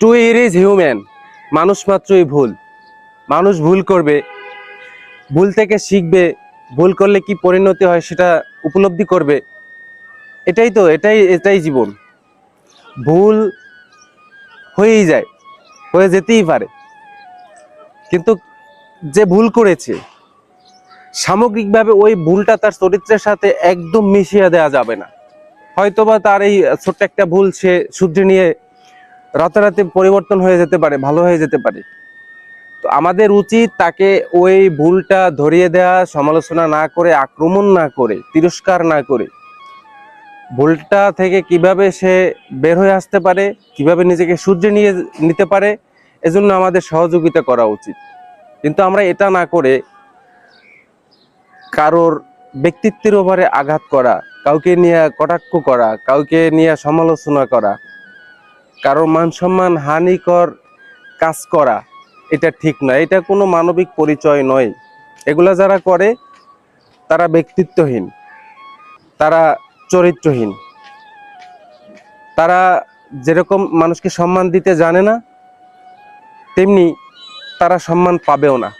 Two ইর is human মানুষ মাত্রই ভুল। মানুষ ভুল করবে, ভুল থেকে শিখবে, ভুল করলে কি পরিণতি হয় সেটা উপলব্ধি করবে। এটাই তো, এটাই এটাই জীবন। ভুল হয়েই যায়, হয়ে যেতেই পারে। কিন্তু যে ভুল করেছে, সামগ্রিকভাবে ওই ভুলটা তার চরিত্রের সাথে একদম মিশিয়ে দেওয়া যাবে না। হয়তোবা তার এই ছোট্ট একটা ভুল সে শুধরে নিয়ে রাতারাতি পরিবর্তন হয়ে যেতে পারে, ভালো হয়ে যেতে পারে। তো আমাদের উচিত তাকে ওই ভুলটা ধরিয়ে দেওয়া সমালোচনা না করে, আক্রমণ না করে, তিরস্কার না করে। ভুলটা থেকে কীভাবে সে বের হয়ে আসতে পারে, কীভাবে নিজেকে সূর্যে নিয়ে নিতে পারে, এজন্য আমাদের সহযোগিতা করা উচিত। কিন্তু আমরা এটা না করে কারোর ব্যক্তিত্বের ওপরে আঘাত করা, কাউকে নিয়ে কটাক্ষ করা, কাউকে নিয়ে সমালোচনা করা কারোর মান সম্মান হানিকর কাজ করা, এটা ঠিক নয়। এটা কোনো মানবিক পরিচয় নয়। এগুলা যারা করে, তারা ব্যক্তিত্বহীন, তারা চরিত্রহীন। তারা যেরকম মানুষকে সম্মান দিতে জানে না, তেমনি তারা সম্মান পাবেও না।